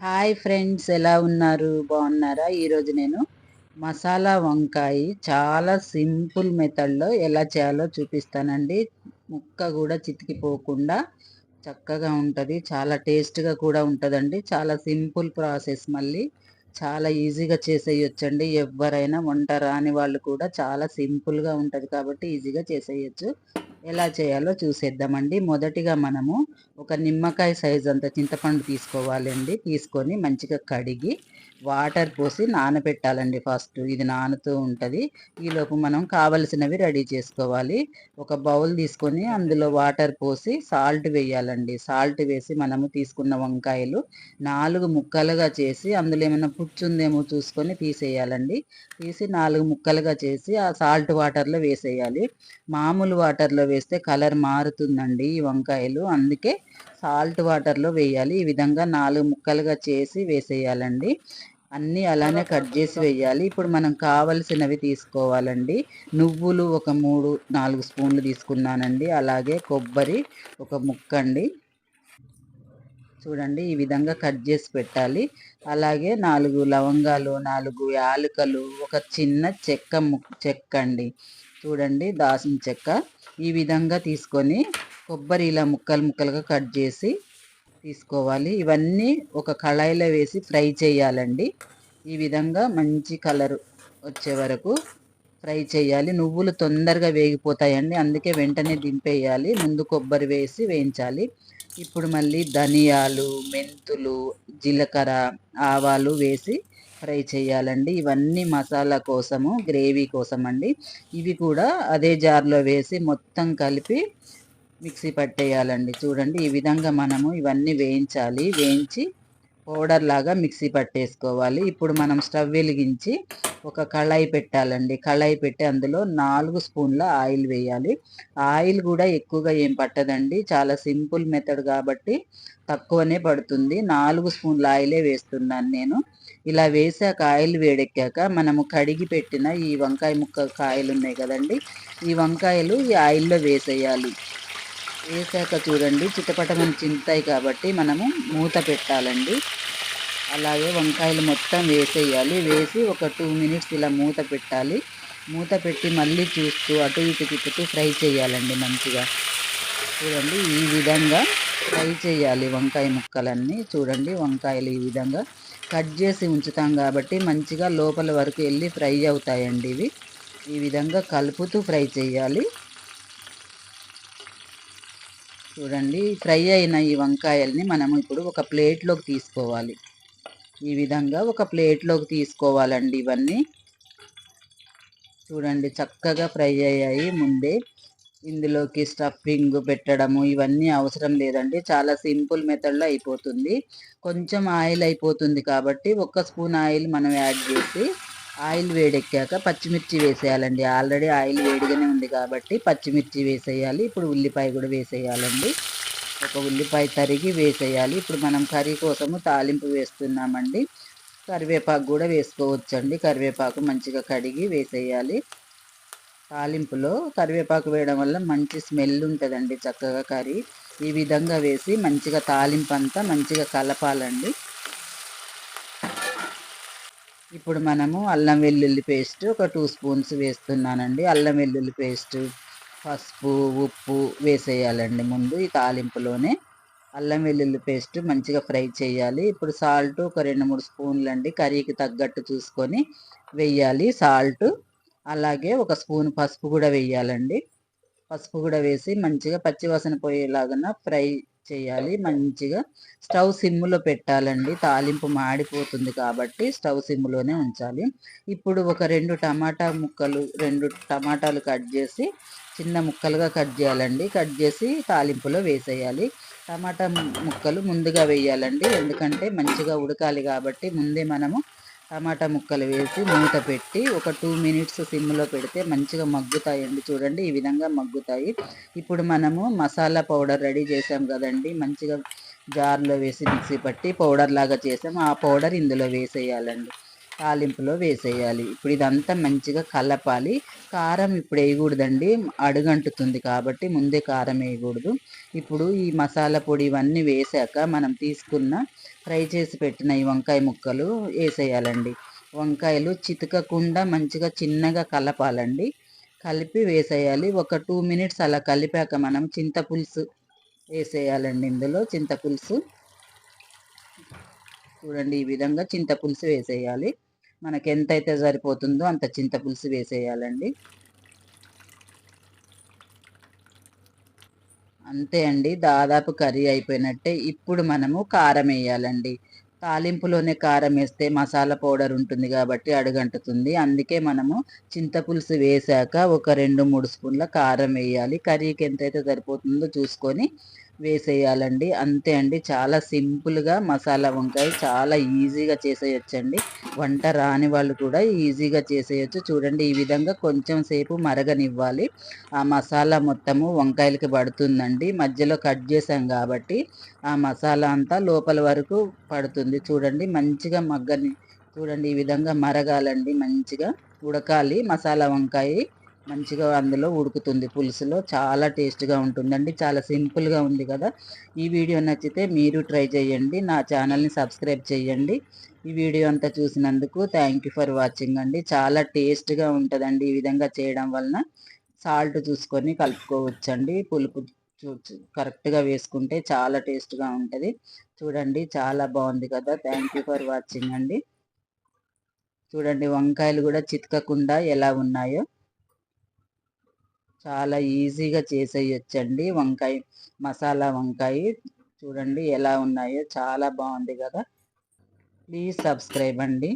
Hi friends ఎలా ఉన్నారు? బాగున్నారా? ఈరోజు నేను మసాలా వంకాయ చాలా సింపుల్ మెథడ్లో ఎలా చేయాలో చూపిస్తానండి. ముక్క కూడా చితికిపోకుండా చక్కగా ఉంటుంది. చాలా టేస్ట్గా కూడా ఉంటుందండి. చాలా సింపుల్ ప్రాసెస్ మళ్ళీ. చాలా ఈజీగా చేసేయొచ్చండి. ఎవరైనా వంట రాని వాళ్ళు కూడా చాలా సింపుల్గా ఉంటుంది కాబట్టి ఈజీగా చేసేయచ్చు. ఎలా చేయాలో చూసేద్దామండి. మొదటిగా మనము ఒక నిమ్మకాయ సైజ్ అంత చింతపండు తీసుకోవాలండి. తీసుకొని మంచిగా కడిగి వాటర్ పోసి నానబెట్టాలండి ఫస్ట్. ఇది నానుతూ ఉంటుంది. ఈలోపు మనం కావలసినవి రెడీ చేసుకోవాలి. ఒక బౌల్ తీసుకొని అందులో వాటర్ పోసి సాల్ట్ వేయాలండి. సాల్ట్ వేసి మనము తీసుకున్న వంకాయలు నాలుగు ముక్కలుగా చేసి అందులో ఏమైనా పుచ్చుందేమో చూసుకొని తీసేయాలండి. తీసి నాలుగు ముక్కలుగా చేసి ఆ సాల్ట్ వాటర్లో వేసేయాలి. మామూలు వాటర్లో వేస్తే కలర్ మారుతుందండి ఈ వంకాయలు. అందుకే సాల్ట్ వాటర్లో వేయాలి. ఈ విధంగా నాలుగు ముక్కలుగా చేసి వేసేయాలండి. అన్నీ అలానే కట్ చేసి వేయాలి. ఇప్పుడు మనం కావలసినవి తీసుకోవాలండి. నువ్వులు ఒక మూడు నాలుగు స్పూన్లు తీసుకున్నానండి. అలాగే కొబ్బరి ఒక ముక్క అండి. చూడండి ఈ విధంగా కట్ చేసి పెట్టాలి. అలాగే నాలుగు లవంగాలు నాలుగు యాలకలు ఒక చిన్న చెక్క చెక్క అండి. చూడండి దాసిన చెక్క. ఈ విధంగా తీసుకొని కొబ్బరి ఇలా ముక్కలు ముక్కలుగా కట్ చేసి తీసుకోవాలి. ఇవన్నీ ఒక కళాయిలో వేసి ఫ్రై చేయాలండి. ఈ విధంగా మంచి కలర్ వచ్చే వరకు ఫ్రై చేయాలి. నువ్వులు తొందరగా వేగిపోతాయండి. అందుకే వెంటనే దింపేయాలి. ముందు కొబ్బరి వేసి వేయించాలి. ఇప్పుడు మళ్ళీ ధనియాలు మెంతులు జీలకర్ర ఆవాలు వేసి ఫ్రై చేయాలండి. ఇవన్నీ మసాలా కోసము గ్రేవీ కోసం అండి ఇవి కూడా అదే జార్లో వేసి మొత్తం కలిపి మిక్సీ పట్టేయాలండి. చూడండి ఈ విధంగా మనము ఇవన్నీ వేయించాలి. వేయించి పౌడర్ లాగా మిక్సీ పట్టేసుకోవాలి. ఇప్పుడు మనం స్టవ్ వెలిగించి ఒక కళాయి పెట్టాలండి. కళాయి పెట్టి అందులో నాలుగు స్పూన్ల ఆయిల్ వేయాలి. ఆయిల్ కూడా ఎక్కువగా ఏం పట్టదండి. చాలా సింపుల్ మెథడ్ కాబట్టి తక్కువనే పడుతుంది. నాలుగు స్పూన్ల ఆయిలే వేస్తున్నాను నేను. ఇలా వేసాక ఆయిల్ వేడెక్కాక మనము కడిగి పెట్టిన ఈ వంకాయ ముక్క కాయలు ఉన్నాయి కదండి. ఈ వంకాయలు ఈ ఆయిల్లో వేసేయాలి. వేసాక చూడండి చిట్టపటమని చింతాయి కాబట్టి మనము మూత పెట్టాలండి. అలాగే వంకాయలు మొత్తం వేసేయాలి. వేసి ఒక టూ మినిట్స్ ఇలా మూత పెట్టాలి. మూత పెట్టి మళ్ళీ చూస్తూ అటు ఇటు తిప్పుతూ ఫ్రై చేయాలండి మంచిగా. చూడండి ఈ విధంగా ఫ్రై చేయాలి వంకాయ ముక్కలన్నీ. చూడండి వంకాయలు ఈ విధంగా కట్ చేసి ఉంచుతాం కాబట్టి మంచిగా లోపల వరకు వెళ్ళి ఫ్రై అవుతాయండి ఇవి. ఈ విధంగా కలుపుతూ ఫ్రై చేయాలి. చూడండి ఫ్రై అయిన ఈ వంకాయల్ని మనము ఇప్పుడు ఒక ప్లేట్లోకి తీసుకోవాలి. ఈ విధంగా ఒక ప్లేట్లోకి తీసుకోవాలండి ఇవన్నీ. చూడండి చక్కగా ఫ్రై అయ్యాయి. ముందే ఇందులోకి స్టఫింగ్ పెట్టడము ఇవన్నీ అవసరం లేదండి. చాలా సింపుల్ మెథడ్లో అయిపోతుంది. కొంచెం ఆయిల్ అయిపోతుంది కాబట్టి ఒక్క స్పూన్ ఆయిల్ మనం యాడ్ చేసి ఆయిల్ వేడెక్కాక పచ్చిమిర్చి వేసేయాలండి. ఆల్రెడీ ఆయిల్ వేడిగానే ఉంది కాబట్టి పచ్చిమిర్చి వేసేయాలి. ఇప్పుడు ఉల్లిపాయ కూడా వేసేయాలండి. ఒక ఉల్లిపాయ తరిగి వేసేయాలి. ఇప్పుడు మనం కర్రీ కోసము తాలింపు వేస్తున్నామండి. కరివేపాకు కూడా వేసుకోవచ్చండి. కరివేపాకు మంచిగా కడిగి వేసేయాలి. తాలింపులో కరివేపాకు వేయడం వల్ల మంచి స్మెల్ ఉంటుందండి చక్కగా కర్రీ. ఈ విధంగా వేసి మంచిగా తాలింపు అంతా మంచిగా కలపాలండి. ఇప్పుడు మనము అల్లం వెల్లుల్లి పేస్ట్ ఒక టూ స్పూన్స్ వేస్తున్నానండి. అల్లం వెల్లుల్లి పేస్ట్ పసుపు ఉప్పు వేసేయాలండి ముందు ఈ తాలింపులోనే. అల్లం వెల్లుల్లి పేస్ట్ మంచిగా ఫ్రై చేయాలి. ఇప్పుడు సాల్ట్ ఒక రెండు మూడు స్పూన్లు అండి కర్రీకి తగ్గట్టు చూసుకొని వెయ్యాలి సాల్ట్. అలాగే ఒక స్పూన్ పసుపు కూడా వేయాలండి. పసుపు కూడా వేసి మంచిగా పచ్చివాసన పోయేలాగా ఫ్రై చేయాలి. మంచిగా స్టవ్ సిమ్లో పెట్టాలండి. తాలింపు మాడిపోతుంది కాబట్టి స్టవ్ సిమ్లోనే ఉంచాలి. ఇప్పుడు ఒక రెండు టమాటా ముక్కలు రెండు టమాటాలు కట్ చేసి చిన్న ముక్కలుగా కట్ చేయాలండి. కట్ చేసి తాలింపులో వేసేయాలి. టమాటా ముక్కలు ముందుగా వేయాలండి. ఎందుకంటే మంచిగా ఉడకాలి కాబట్టి ముందే మనము టమాటా ముక్కలు వేసి మూత పెట్టి ఒక టూ మినిట్స్ సిమ్లో పెడితే మంచిగా మగ్గుతాయండి. చూడండి ఈ విధంగా మగ్గుతాయి. ఇప్పుడు మనము మసాలా పౌడర్ రెడీ చేసాం కదండి. మంచిగా జార్లో వేసి మిక్సీ పట్టి పౌడర్ లాగా చేసాం ఆ పౌడర్ ఇందులో వేసేయాలండి. తాలింపులో వేసేయాలి. ఇప్పుడు ఇదంతా మంచిగా కలపాలి. కారం ఇప్పుడు వేయకూడదండి. అడుగంటుతుంది కాబట్టి ముందే కారం వేయకూడదు. ఇప్పుడు ఈ మసాలా పొడి ఇవన్నీ వేసాక మనం తీసుకున్న ఫ్రై చేసి పెట్టిన ఈ వంకాయ ముక్కలు వేసేయాలండి. వంకాయలు చితకకుండా మంచిగా చిన్నగా కలపాలండి. కలిపి వేసేయాలి. ఒక టూ మినిట్స్ అలా కలిపాక మనం చింతపులుసు వేసేయాలండి ఇందులో. చింతపులుసు చూడండి ఈ విధంగా చింతపులుసు వేసేయాలి. మనకి ఎంతైతే సరిపోతుందో అంత చింతపులుసు వేసేయాలండి. అంతే అండి దాదాపు కర్రీ అయిపోయినట్టే. ఇప్పుడు మనము కారం వేయాలండి. తాలింపులోనే కారం వేస్తే మసాలా పౌడర్ ఉంటుంది కాబట్టి అడుగంటుతుంది. అందుకే మనము చింతపులుసు వేసాక ఒక రెండు మూడు స్పూన్ల కారం వేయాలి. కర్రీకి ఎంతైతే సరిపోతుందో చూసుకొని వేసేయాలండి. అంతే అండి చాలా సింపుల్గా మసాలా వంకాయ చాలా ఈజీగా చేసేయచ్చండి. వంట రాని వాళ్ళు కూడా ఈజీగా చేసేయచ్చు. చూడండి ఈ విధంగా కొంచెం సేపు మరగనివ్వాలి. ఆ మసాలా మొత్తము వంకాయలకి పడుతుందండి. మధ్యలో కట్ చేసాం కాబట్టి ఆ మసాలా అంతా లోపల వరకు పడుతుంది. చూడండి మంచిగా మగ్గని చూడండి ఈ విధంగా మరగాలండి మంచిగా. ఉడకాలి. మసాలా వంకాయ మంచిగా అందులో ఉడుకుతుంది పులుసులో. చాలా టేస్ట్గా ఉంటుందండి. చాలా సింపుల్గా ఉంది కదా. ఈ వీడియో నచ్చితే మీరు ట్రై చేయండి. నా ఛానల్ని సబ్స్క్రైబ్ చేయండి. ఈ వీడియో అంతా చూసినందుకు థ్యాంక్ యూ ఫర్ వాచింగ్ అండి. చాలా టేస్ట్గా ఉంటుందండి ఈ విధంగా చేయడం వలన. సాల్ట్ చూసుకొని కలుపుకోవచ్చండి. పులుపు కరెక్ట్గా వేసుకుంటే చాలా టేస్ట్గా ఉంటుంది. చూడండి చాలా బాగుంది కదా. థ్యాంక్ యూ ఫర్ వాచింగ్ అండి. చూడండి వంకాయలు కూడా చితకకుండా ఎలా ఉన్నాయో. చాలా ఈజీగా చేసేయచ్చండి. వంకాయ మసాలా వంకాయ చూడండి ఎలా ఉన్నాయో. చాలా బాగుంది కదా. ప్లీజ్ సబ్స్క్రైబ్ అండి.